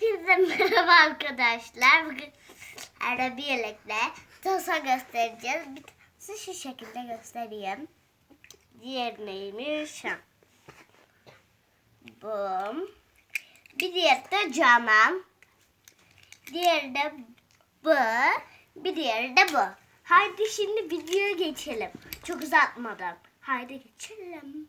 Hepinize merhaba arkadaşlar. Bugün arada birlikte tasa göstereceğiz. Bir size şu şekilde göstereyim. Diğer neymiş? Bu. Bir diğer de Canan. Diğeri de bu. Bir diğeri de bu. Haydi şimdi videoya geçelim. Çok uzatmadan. Haydi geçelim.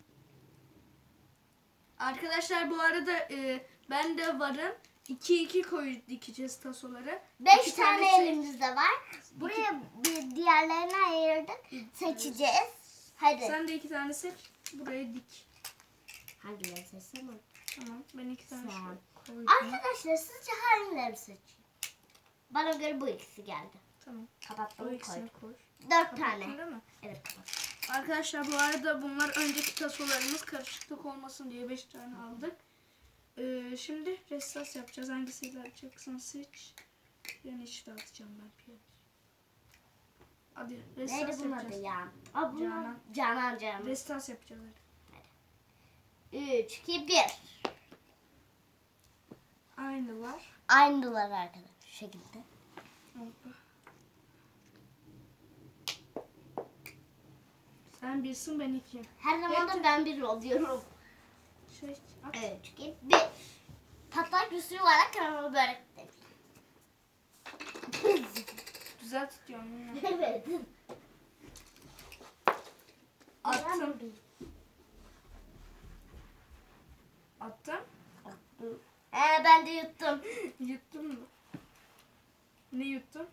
Arkadaşlar bu arada e, ben de varım. 2-2 koyu dikeceğiz tasoları. Beş İki tane tanesi- elimizde var. Buraya bir diğerlerini ayırdık. Seçeceğiz. Hadi. Sen de iki tane seç. Buraya dik. Hangileri seçsem? Tamam. Ben iki tane Sen. şöyle koydum. Arkadaşlar sizce hangileri seçeyim? Bana göre bu ikisi geldi. Tamam. O Kapattım ikisini koydum. koy. Dört tane. Değil mi? Evet kapattım. Arkadaşlar bu arada bunlar önceki tasolarımız karışıklık olmasın diye 5 tane aldık. Ee, şimdi ressas yapacağız. Hangisiyle yapacaksın seç. Yani hiç dağıtacağım ben piyano. Hadi ressas Neydi bunun adı yapacağız. ya? Aa, bunlar- Canan. Canan Canan. Ressas yapacağız hadi. 3, 2, 1. Aynı var. Aynılar arkadaşlar. Şu şekilde. Hoppa. Sen birsin ben iki. Her zaman da ben bir oluyorum. At. 3, 2, 1. Patlak bir sürü var. Kanalı börek tutuyorsun. yine. evet. Attım. Attım. Ee, ben de yuttum. Yuttun mu? Ne yuttun?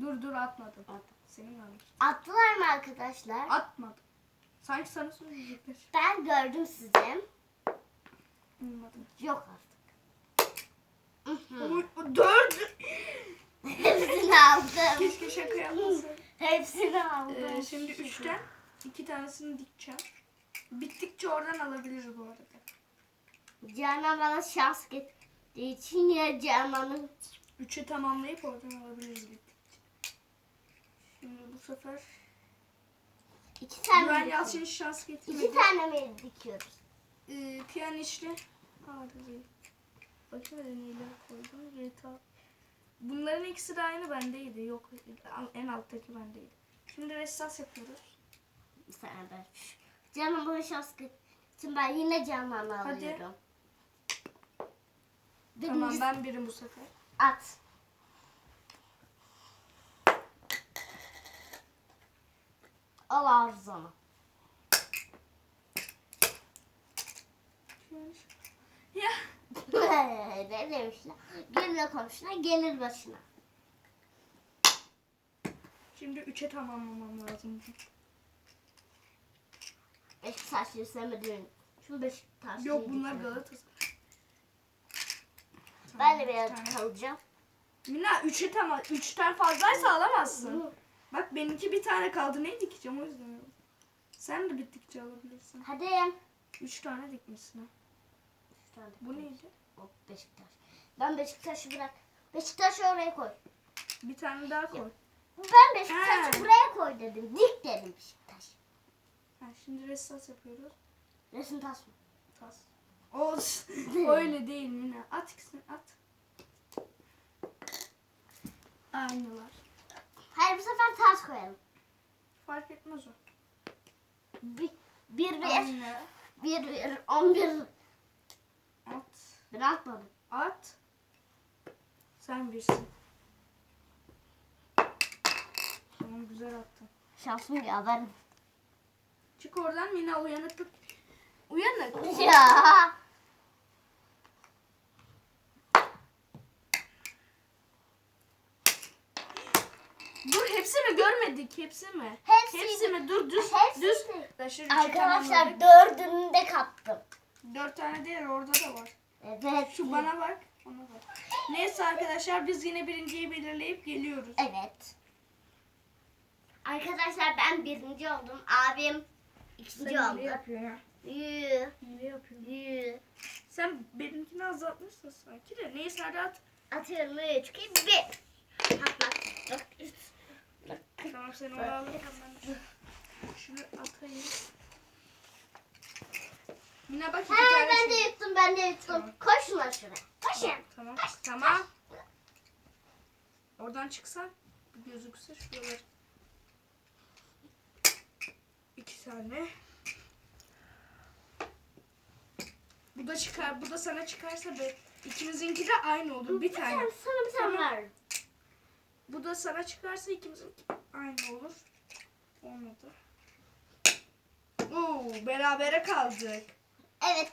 Dur dur atmadım. Senin almış. Attılar mı arkadaşlar? Atmadım. Sanki sana söyleyecekler. Ben gördüm sizi. Bilmadım. Yok artık. Dört. Hepsini aldım. Keşke şaka yapmasaydım. Hepsini aldım. Ee, şimdi üçten iki tanesini dikeceğim. Bittikçe oradan alabiliriz bu arada. Canan bana şans getirdiği için ya Canan'ın Üçe tamamlayıp oradan alabiliriz bittikçe. Şimdi bu sefer iki tane Güven mi Yalçın şans getirmedi. İki tane mi dikiyoruz? Ee, piyanişli. Hadi. Bakayım hadi neyle koydum. GTA. Bunların ikisi de aynı bendeydi. Yok en alttaki bendeydi. Şimdi ressas yapıyoruz. Tane ben. Bana şans getirdiği için ben yine Canan'ı Hadi. alıyorum. Tamam Birinci ben birim bu sefer. at. Al ağzına. Piyaniş. Ya. ne demişler? Gelir komşuna gelir başına. Şimdi üçe tamamlamam lazım. Beşiktaş'ı sevmediğim. Şu Beşiktaş'ı Yok bunlar Galatasaray. Ben de bir tane. kalacağım. Mina üçe tamam. Üçten fazlaysa alamazsın. Bak benimki bir tane kaldı. Ne dikeceğim o yüzden. Sen de bittikçe alabilirsin. Hadi. Üç tane dikmişsin ha. Tane. Bu neydi? O Beşiktaş. Ben Beşiktaş'ı bırak. Beşiktaş'ı oraya koy. Bir tane daha koy. Ben Beşiktaş'ı buraya koy dedim. Dik dedim Beşiktaş. Ha, şimdi ressas yapıyoruz. Resim tas mı? Tas. Olsun. Öyle değil Mina. At ikisini at. Aynılar. Hayır bu sefer tas koyalım. Fark etmez o. Bir, bir, bir, Aynı. bir, bir, on bir. Ben atmadım. At. Sen birsin. Tamam güzel attın. Şansım yaparım. Çık oradan Mina uyanıklık. Uyanık. Ya. Dur hepsi mi görmedik hepsi mi? Hepsi. Hepsi mi? Dur düz. Hepsi. Düz. Arkadaşlar, tamamladık. dördünü de kaptım. Dört tane değil orada da var. Evet. Şu bana bak. Ona bak. Neyse arkadaşlar biz yine birinciyi belirleyip geliyoruz. Evet. Arkadaşlar ben birinci oldum. Abim ikinci oldu. yapıyorsun ya? Yü, Ne yapıyorsun? yü. Sen benimkini azaltmışsın sanki de. Neyse hadi at. Atıyorum 3, 2, 1. Patlat. Tamam sen onu al. Ben şunu atayım. Mina bak iki He tane ben de şey- yuttum ben de yuttum. Tamam. Koşun lan şuraya. Koşun. Tamam Tamam. Oradan çıksan gözükse şuralar. İki tane. Bu da çıkar, bu da sana çıkarsa be, ikimizinki de aynı olur. Bir tane. Sana, sana bir tane ver. Bu da sana çıkarsa ikimizinki aynı olur. Olmadı. Oo, berabere kaldık. Evet.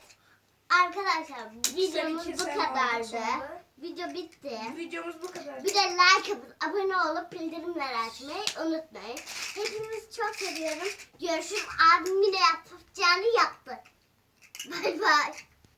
Arkadaşlar videomuz bu kadardı. Video bitti. Videomuz bu kadar. Bir de like atıp abone olup bildirimleri açmayı unutmayın. Hepinizi çok seviyorum. Görüşürüz. Abim yine yapacağını yaptı. Bay bay.